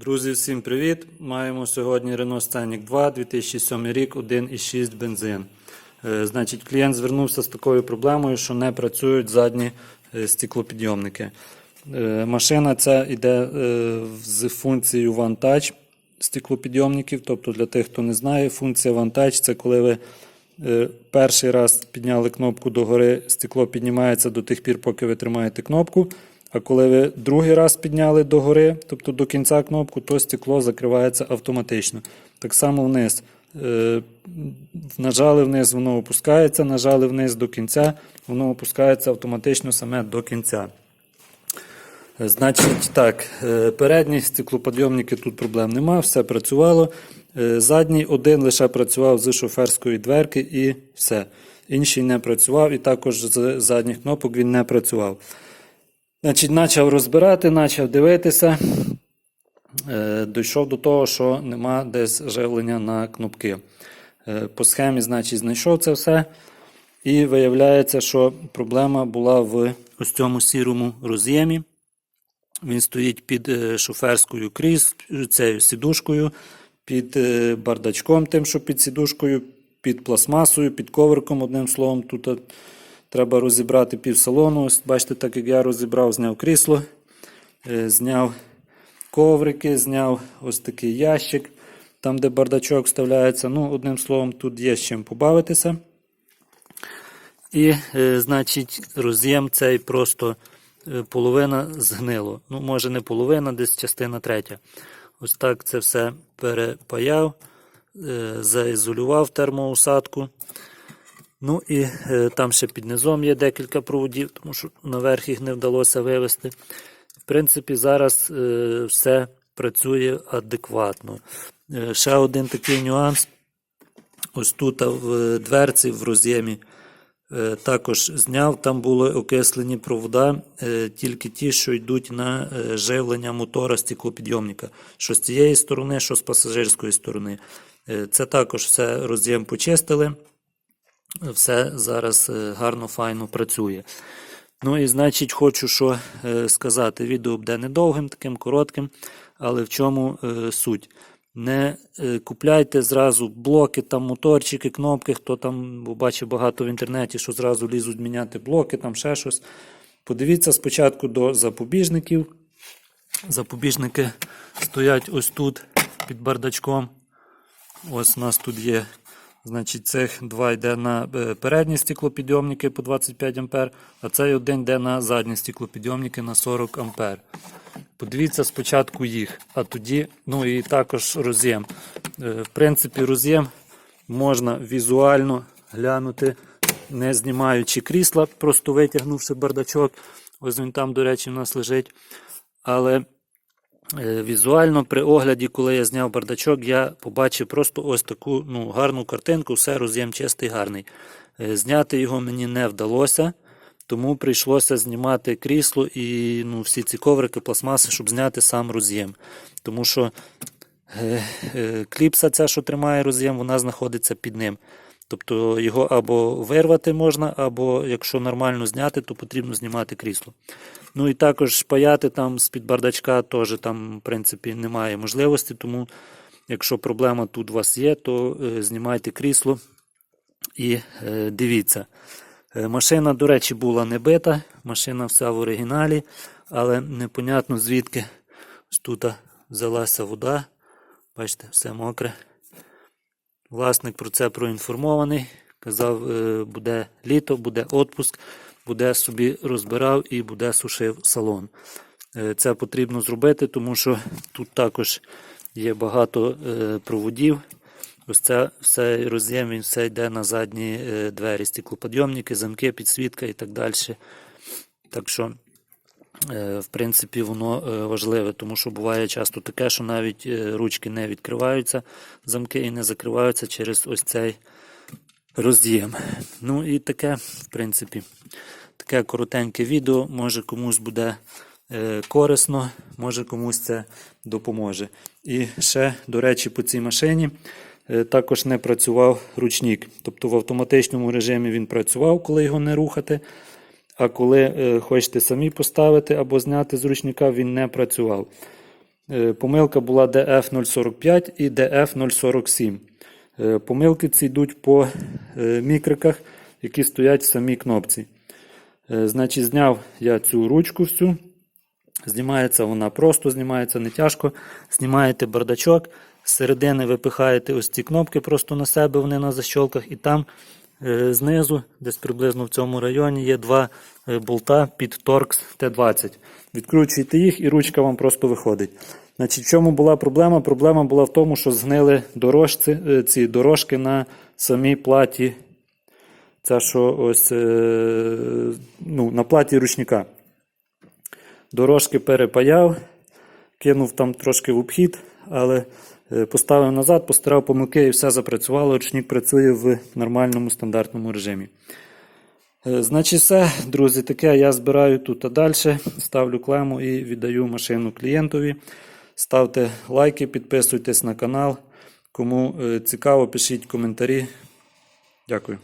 Друзі, всім привіт! Маємо сьогодні Renault Scenic 2 2007 рік 1,6 бензин. Е, Значить, клієнт звернувся з такою проблемою, що не працюють задні е, стеклопідйомники. Е, Машина ця йде з функцією One Touch стеклопідйомників. Тобто, для тих, хто не знає, функція Touch – це коли ви перший раз підняли кнопку догори, стекло піднімається до тих пір, поки ви тримаєте кнопку. А коли ви другий раз підняли догори, тобто до кінця кнопку, то стекло закривається автоматично. Так само вниз. Е, Нажали вниз, воно опускається, нажали вниз до кінця, воно опускається автоматично саме до кінця. Е, Значить, так, е, передні стеклоподйомники тут проблем нема, все працювало. Задній один лише працював з шоферської дверки і все. Інший не працював, і також з задніх кнопок він не працював. Значить, почав розбирати, почав дивитися. Е, Дійшов до того, що нема десь живлення на кнопки. Е, По схемі, значить, знайшов це все. І виявляється, що проблема була в ось цьому сірому роз'ємі. Він стоїть під е, шоферською кріс, цією сідушкою, під бардачком, тим, що під сідушкою, під пластмасою, під коверком, одним словом. Тут треба розібрати пів салону. Ось, бачите, так як я розібрав, зняв крісло, е, зняв коврики, зняв ось такий ящик, там, де бардачок вставляється. Ну, одним словом, тут є з чим побавитися. І, е, значить, роз'єм цей просто е, половина згнило. Ну, може, не половина, десь частина третя. Ось так це все перепаяв, заізолював термоусадку. Ну і е, там ще під низом є декілька проводів, тому що наверх їх не вдалося вивести. В принципі, зараз е, все працює адекватно. Е, ще один такий нюанс. Ось тут в дверці в роз'ємі також зняв. Там були окислені провода, тільки ті, що йдуть на живлення мотора стеклопідйомника. Що з цієї сторони, що з пасажирської сторони. Це також все роз'єм почистили. Все зараз е, гарно, файно працює. Ну і значить, хочу що е, сказати. Відео буде недовгим, таким коротким, але в чому е, суть? Не купляйте зразу блоки, там моторчики, кнопки, хто там бачив багато в інтернеті, що зразу лізуть міняти блоки, там ще щось. Подивіться спочатку до запобіжників. Запобіжники стоять ось тут під бардачком. Ось у нас тут є. Значить, цих два йде на е, передні стеклопідйомники по 25 А, а цей один йде на задні стеклопідйомники на 40 А. Подивіться спочатку їх, а тоді, ну і також роз'єм. Е, В принципі, роз'єм можна візуально глянути, не знімаючи крісла, просто витягнувши бардачок. Ось він там, до речі, в нас лежить. Але Візуально при огляді, коли я зняв бардачок, я побачив просто ось таку ну, гарну картинку, все роз'єм чистий, гарний. Е, Зняти його мені не вдалося, тому прийшлося знімати крісло і ну, всі ці коврики, пластмаси, щоб зняти сам роз'єм. Тому що е, е, кліпса, ця, що тримає роз'єм, вона знаходиться під ним. Тобто його або вирвати можна, або якщо нормально зняти, то потрібно знімати крісло. Ну і також паяти там з-під бардачка теж там, в принципі, немає можливості. Тому, якщо проблема тут у вас є, то е, знімайте крісло і е, дивіться. Е, машина, до речі, була не бита, машина вся в оригіналі, але непонятно звідки тут взялася вода. Бачите, все мокре. Власник про це проінформований. Казав, е, буде літо, буде отпуск, буде собі розбирав і буде сушив салон. Е, Це потрібно зробити, тому що тут також є багато е, проводів. Ось це все роз'єм, він все йде на задні двері, стеклоподйомники, замки, підсвітка і так далі. Так що, в принципі, воно е, важливе, тому що буває часто таке, що навіть е, ручки не відкриваються, замки і не закриваються через ось цей роз'єм. Ну і таке, в принципі, таке коротеньке відео. Може комусь буде е, корисно, може комусь це допоможе. І ще, до речі, по цій машині е, також не працював ручник. Тобто в автоматичному режимі він працював, коли його не рухати. А коли е, хочете самі поставити або зняти з ручника, він не працював. Е, Помилка була DF045 і DF047. Е, Помилки ці йдуть по мікриках, які стоять в самій кнопці. Значить, зняв я цю ручку всю. Знімається вона просто, знімається не тяжко. Знімаєте бардачок, з середини випихаєте ось ці кнопки просто на себе, вони на защолках, і там знизу, десь приблизно в цьому районі, є два е, болта під Torx T20. Відкручуєте їх і ручка вам просто виходить. Значить, в чому була проблема? Проблема була в тому, що згнили дорожці, е, ці дорожки на самій платі. Це що ось е, ну, на платі ручника. Дорожки перепаяв, кинув там трошки в обхід, але е, поставив назад, постирав помилки і все запрацювало. Очник працює в нормальному стандартному режимі. Е, Значить, все, друзі, таке я збираю тут а далі. Ставлю клему і віддаю машину клієнтові. Ставте лайки, підписуйтесь на канал. Кому е, цікаво, пишіть коментарі. Дякую.